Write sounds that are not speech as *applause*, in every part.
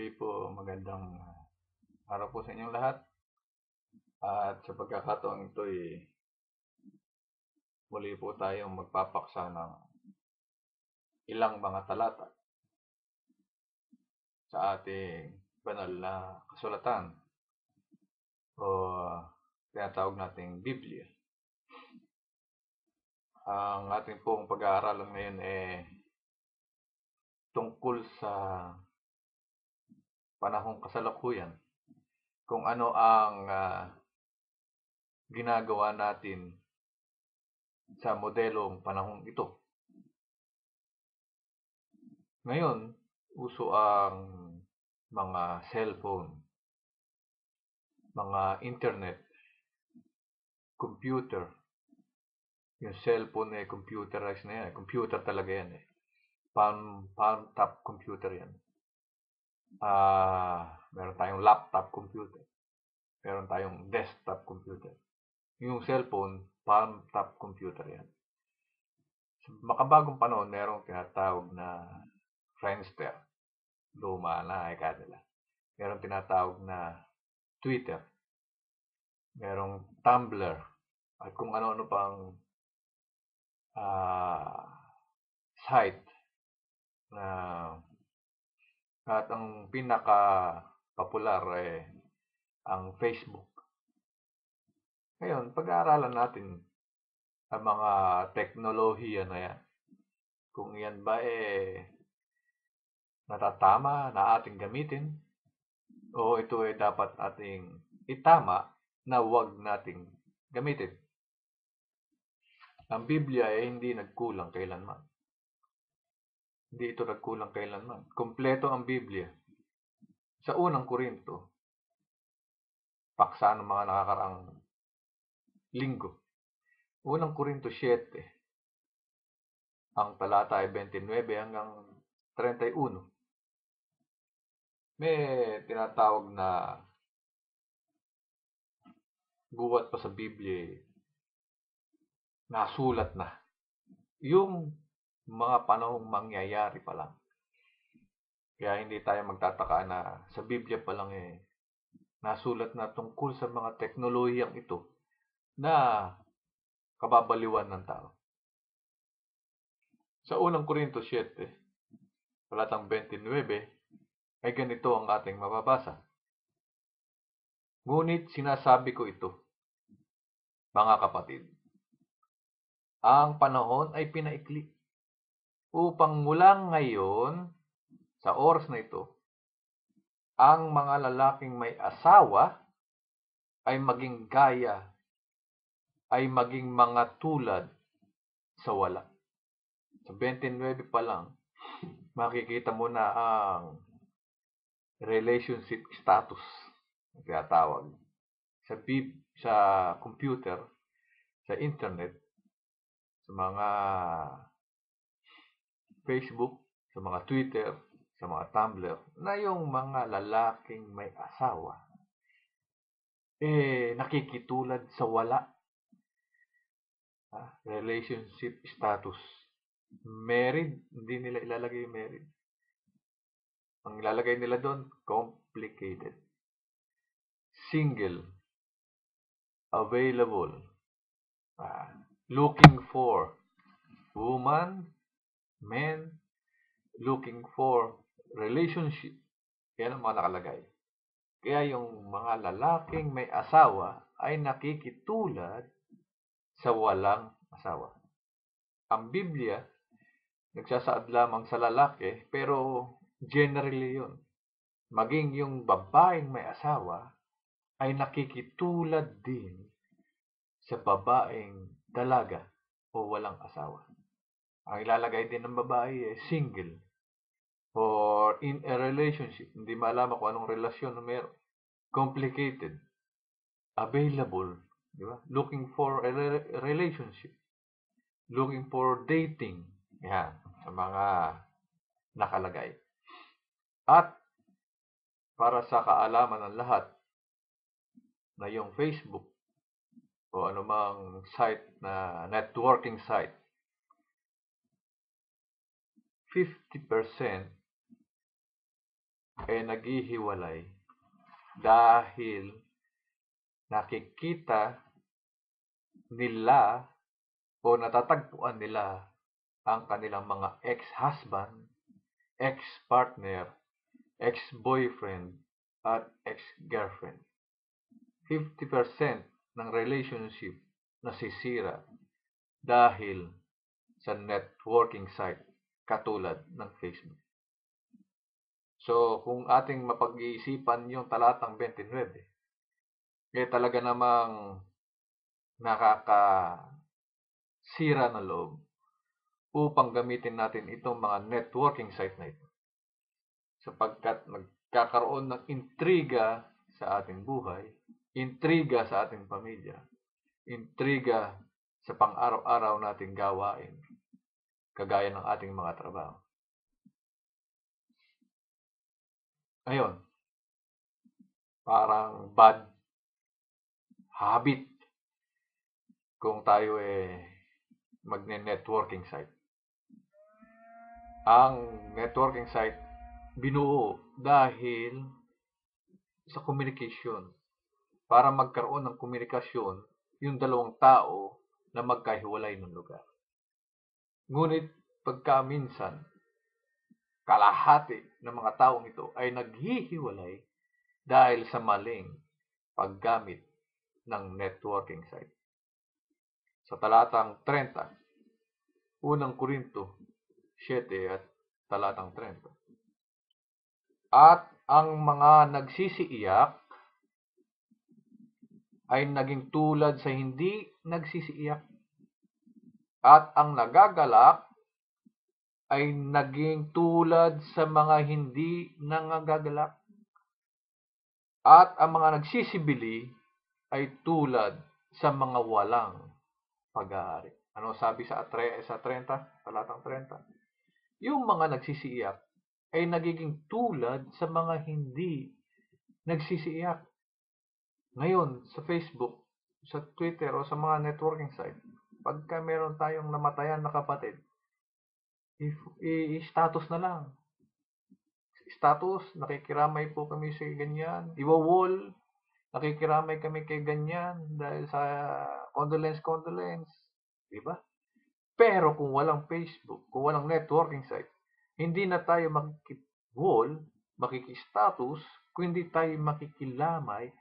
Muli po, magandang araw po sa inyong lahat. At sa pagkakataong ito ay muli po tayong magpapaksa ng ilang mga talata sa ating banal na kasulatan o tinatawag nating Biblia. Ang ating pong pag-aaralan ngayon ay tungkol sa panahong kasalukuyan kung ano ang uh, ginagawa natin sa modelong panahong ito. Ngayon, uso ang mga cellphone, mga internet, computer. Yung cellphone eh, computerized na yan. Computer talaga yan eh. Palm, palm top computer yan. Uh, meron tayong laptop computer. Meron tayong desktop computer. Yung cellphone, palm top computer yan. Sa makabagong panahon, merong tinatawag na Friendster. Luma na, ika nila. Merong tinatawag na Twitter. Merong Tumblr. At kung ano-ano pang uh, site na at ang pinaka popular eh ang Facebook. Ngayon, pag-aaralan natin ang mga teknolohiya na yan. Kung yan ba eh natatama na ating gamitin o ito ay dapat ating itama na huwag nating gamitin. Ang Biblia ay hindi nagkulang kailanman. Hindi ito nagkulang kailanman. Kompleto ang Biblia. Sa unang Korinto, paksa ng mga nakakarang linggo. Unang Korinto 7, ang talata ay 29 hanggang 31. May tinatawag na buwat pa sa Biblia nasulat na. Yung mga panahong mangyayari pa lang. Kaya hindi tayo magtataka na sa Biblia pa lang eh, nasulat na tungkol sa mga teknolohiyang ito na kababaliwan ng tao. Sa unang Korinto 7, palatang 29, ay ganito ang ating mababasa. Ngunit sinasabi ko ito, mga kapatid, ang panahon ay pinaikli upang mula ngayon sa oras na ito, ang mga lalaking may asawa ay maging gaya, ay maging mga tulad sa wala. Sa 29 pa lang, makikita mo na ang relationship status kaya tawag sa sa computer sa internet sa mga Facebook, sa mga Twitter, sa mga Tumblr, na yung mga lalaking may asawa, eh, nakikitulad sa wala. Ah, relationship status. Married, hindi nila ilalagay married. Ang ilalagay nila doon, complicated. Single. Available. Ah, looking for woman, men, looking for relationship. Yan ang mga nakalagay. Kaya yung mga lalaking may asawa ay nakikitulad sa walang asawa. Ang Biblia, nagsasaad lamang sa lalaki, pero generally yun. Maging yung babaeng may asawa ay nakikitulad din sa babaeng dalaga o walang asawa. Ang ilalagay din ng babae ay single or in a relationship. Hindi malaman kung anong relasyon na meron. Complicated. Available. Di ba? Looking for a re- relationship. Looking for dating. Yan. Sa mga nakalagay. At para sa kaalaman ng lahat na yung Facebook o anumang site na networking site, 50% ay naghihiwalay dahil nakikita nila o natatagpuan nila ang kanilang mga ex-husband, ex-partner, ex-boyfriend, at ex-girlfriend. 50% ng relationship nasisira dahil sa networking site katulad ng Facebook. So, kung ating mapag-iisipan yung talatang 29, eh talaga namang nakakasira ng loob upang gamitin natin itong mga networking site na ito. Sapagkat nagkakaroon ng intriga sa ating buhay, intriga sa ating pamilya, intriga sa pang-araw-araw nating gawain, kagaya ng ating mga trabaho. Ayun, parang bad habit kung tayo eh magne-networking site. Ang networking site binuo dahil sa communication. Para magkaroon ng komunikasyon yung dalawang tao na magkahiwalay ng lugar. Ngunit pagka minsan, kalahati ng mga taong ito ay naghihiwalay dahil sa maling paggamit ng networking site. Sa talatang 30, unang Korinto 7 at talatang 30. At ang mga nagsisiiyak ay naging tulad sa hindi nagsisiiyak. At ang nagagalak ay naging tulad sa mga hindi nangagalak. At ang mga nagsisibili ay tulad sa mga walang pag-aari. Ano sabi sa, sa 30, talatang 30? Yung mga nagsisiiyak ay nagiging tulad sa mga hindi nagsisiiyak. Ngayon, sa Facebook, sa Twitter, o sa mga networking site, pagka meron tayong namatayan na kapatid, i-status na lang. Status, nakikiramay po kami sa ganyan. Iwa-wall, nakikiramay kami kay ganyan dahil sa condolence, condolence. Diba? Pero kung walang Facebook, kung walang networking site, hindi na tayo makikip-wall, makikistatus, kung hindi tayo makikilamay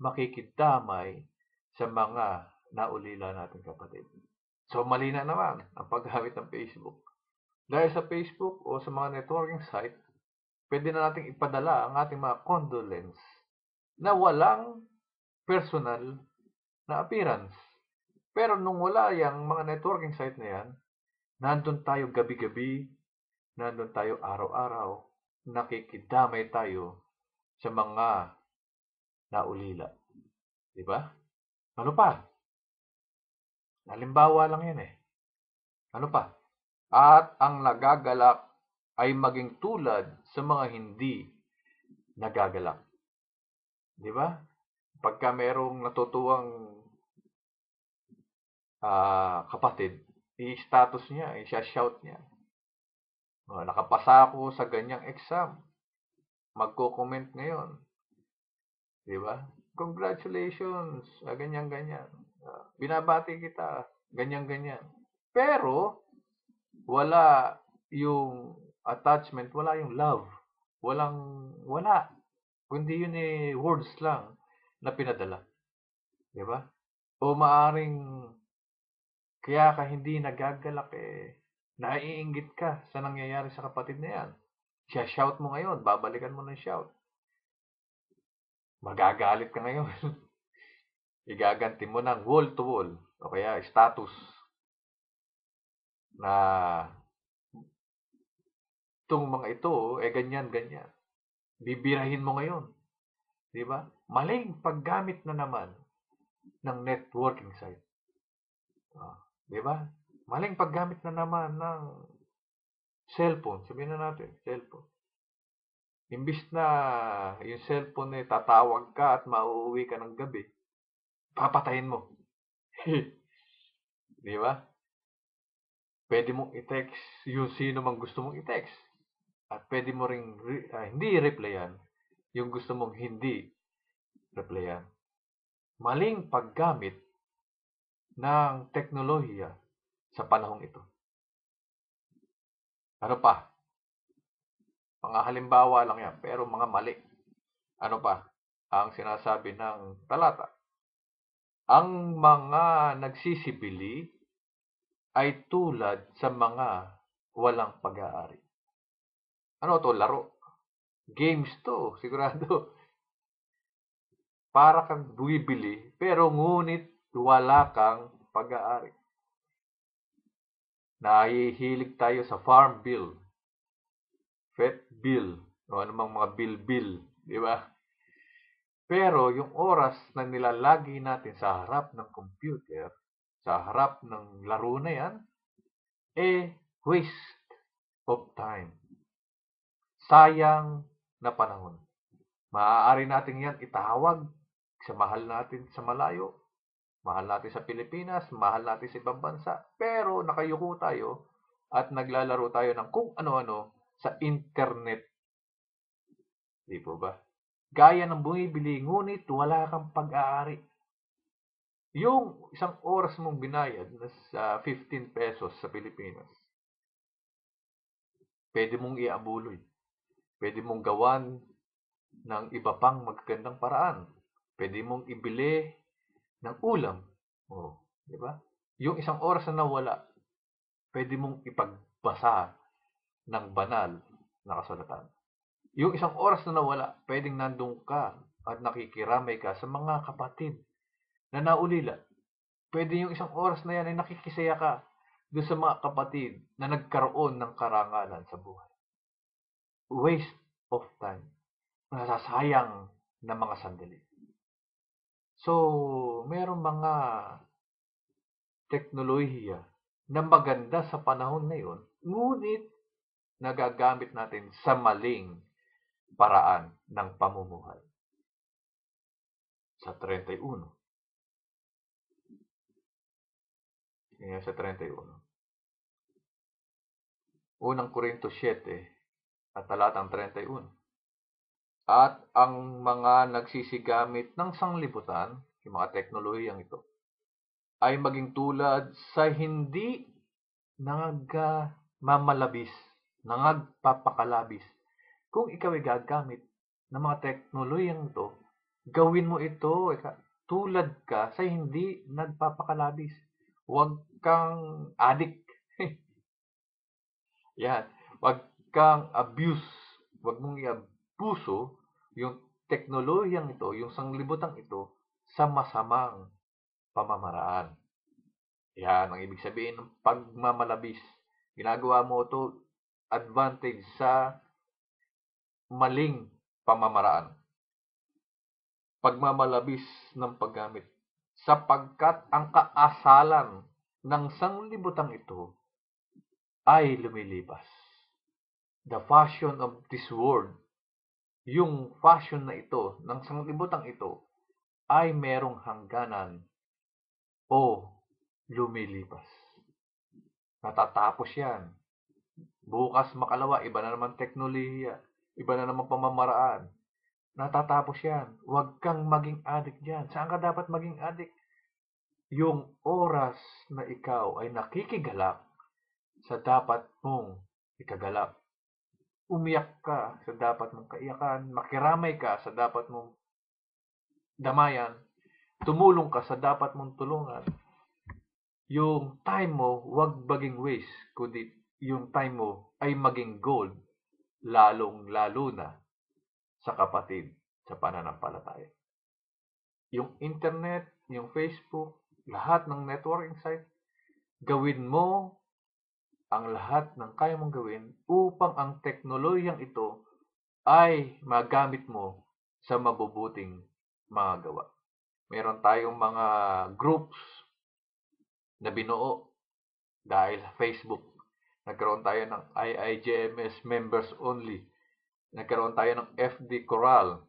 makikidamay sa mga naulila nating kapatid. So, mali na naman ang paggamit ng Facebook. Dahil sa Facebook o sa mga networking site, pwede na nating ipadala ang ating mga condolence na walang personal na appearance. Pero nung wala yung mga networking site na yan, nandun tayo gabi-gabi, nandun tayo araw-araw, nakikidamay tayo sa mga naulila. Di ba? Ano pa? Halimbawa lang yan eh. Ano pa? At ang nagagalak ay maging tulad sa mga hindi nagagalak. Di ba? Pagka merong natutuwang uh, kapatid, i-status niya, i-shout niya. Uh, nakapasa ako sa ganyang exam. Magko-comment ngayon. Di ba? Congratulations! Ah, ganyan-ganyan. Ah, binabati kita. Ganyan-ganyan. Pero, wala yung attachment, wala yung love. Walang, wala. Kundi yun eh, words lang na pinadala. Di ba? O maaring kaya ka hindi nagagalak eh, naiinggit ka sa nangyayari sa kapatid na yan. Siya shout mo ngayon, babalikan mo ng shout magagalit ka ngayon. *laughs* Igaganti mo ng wall to wall o kaya status na itong mga ito, eh ganyan, ganyan. Bibirahin mo ngayon. Di ba? Maling paggamit na naman ng networking site. Uh, di ba? Maling paggamit na naman ng cellphone. Sabihin na natin, cellphone. Imbis na yung cellphone eh, tatawag ka at mauuwi ka ng gabi, papatayin mo. *laughs* Di ba? Pwede mong i-text yung sino mang gusto mong i-text. at pwede mo ring re- ah, hindi replyan yung gusto mong hindi replyan. Maling paggamit ng teknolohiya sa panahong ito. Ano pa? Mga halimbawa lang yan, pero mga mali. Ano pa? Ang sinasabi ng talata. Ang mga nagsisibili ay tulad sa mga walang pag-aari. Ano to? Laro. Games to, sigurado. *laughs* Para kang buibili, pero ngunit wala kang pag-aari. Nahihilig tayo sa farm bill, vet bill, o anumang mga bill-bill, di ba? Pero yung oras na nilalagi natin sa harap ng computer, sa harap ng laro na yan, eh, waste of time. Sayang na panahon. Maaari natin yan itawag sa mahal natin sa malayo, mahal natin sa Pilipinas, mahal natin sa ibang bansa, pero nakayuko tayo at naglalaro tayo ng kung ano-ano sa internet. Di po ba? Gaya ng bumibili, ngunit wala kang pag-aari. Yung isang oras mong binayad na sa 15 pesos sa Pilipinas, pwede mong iabuloy. Pwede mong gawan ng iba pang magagandang paraan. Pwede mong ibili ng ulam. Oh, di ba? Yung isang oras na nawala, pwede mong ipagbasa ng banal na kasulatan. Yung isang oras na nawala, pwedeng nandun ka at nakikiramay ka sa mga kapatid na naulila. Pwede yung isang oras na yan ay nakikisaya ka doon sa mga kapatid na nagkaroon ng karangalan sa buhay. Waste of time. Nasasayang na mga sandali. So, meron mga teknolohiya na maganda sa panahon na yun, ngunit nagagamit natin sa maling paraan ng pamumuhay. Sa 31. Tingnan sa 31. Unang Korinto 7 at talatang 31. At ang mga nagsisigamit ng sanglibutan, yung mga teknolohiyang ito, ay maging tulad sa hindi nangagmamalabis, nangagpapakalabis. Kung ikaw ay gagamit ng mga teknolohiyang ito, gawin mo ito tulad ka sa hindi nagpapakalabis. Huwag kang addict. *laughs* Yan. Huwag kang abuse. Huwag mong i-abuso yung teknolohiyang ito, yung sanglibutang ito, sa masamang pamamaraan. Yan ang ibig sabihin ng pagmamalabis. Ginagawa mo ito advantage sa maling pamamaraan. Pagmamalabis ng paggamit. Sapagkat ang kaasalan ng sanglibutang ito ay lumilipas. The fashion of this world, yung fashion na ito, ng sanglibutang ito, ay merong hangganan o lumilipas. Natatapos yan. Bukas makalawa, iba na naman teknolohiya, iba na naman pamamaraan. Natatapos yan. Huwag kang maging addict dyan. Saan ka dapat maging addict? Yung oras na ikaw ay nakikigalak sa dapat mong ikagalak. Umiyak ka sa dapat mong kaiyakan. Makiramay ka sa dapat mong damayan. Tumulong ka sa dapat mong tulungan. Yung time mo, huwag maging waste, kundi yung time mo ay maging gold, lalong-lalo na sa kapatid sa pananampalataya. Yung internet, yung Facebook, lahat ng networking site, gawin mo ang lahat ng kaya mong gawin upang ang teknolohiyang ito ay magamit mo sa mabubuting mga gawa. Meron tayong mga groups na binuo dahil sa Facebook. Nagkaroon tayo ng IIJMS members only Nagkaroon tayo ng FD Coral.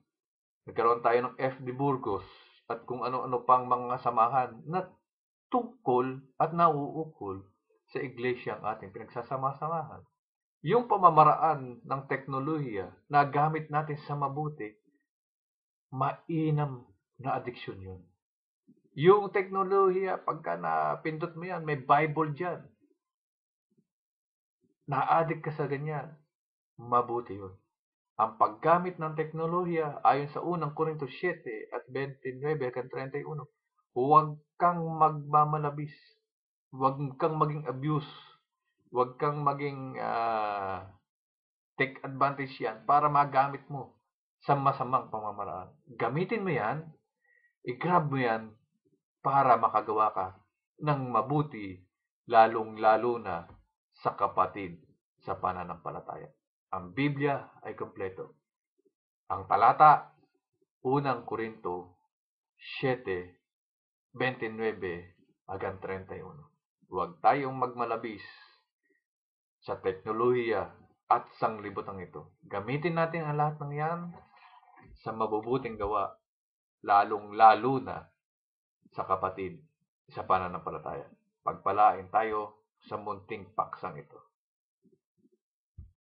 Nagkaroon tayo ng FD Burgos. At kung ano-ano pang mga samahan na tungkol at nauukol sa iglesia ang ating pinagsasama-samahan. yung pamamaraan ng teknolohiya na gamit natin sa mabuti, mainam na addiction yun. Yung teknolohiya, pagka napindot mo yan, may Bible dyan. Na-addict ka sa ganyan, mabuti yun. Ang paggamit ng teknolohiya, ayon sa unang Korinto 7 at 29 hanggang 31, huwag kang magmamalabis. Huwag kang maging abuse. Huwag kang maging ah, take advantage yan para magamit mo sa masamang pamamaraan. Gamitin mo yan, i-grab mo yan para makagawa ka ng mabuti, lalong-lalo na sa kapatid sa pananampalataya. Ang Biblia ay kompleto. Ang talata, unang Korinto 7, 29 hanggang 31. Huwag tayong magmalabis sa teknolohiya at sanglibotang ito. Gamitin natin ang lahat ng yan sa mabubuting gawa, lalong-lalo na sa kapatid sa pananampalataya. Pagpalain tayo sa munting paksang ito.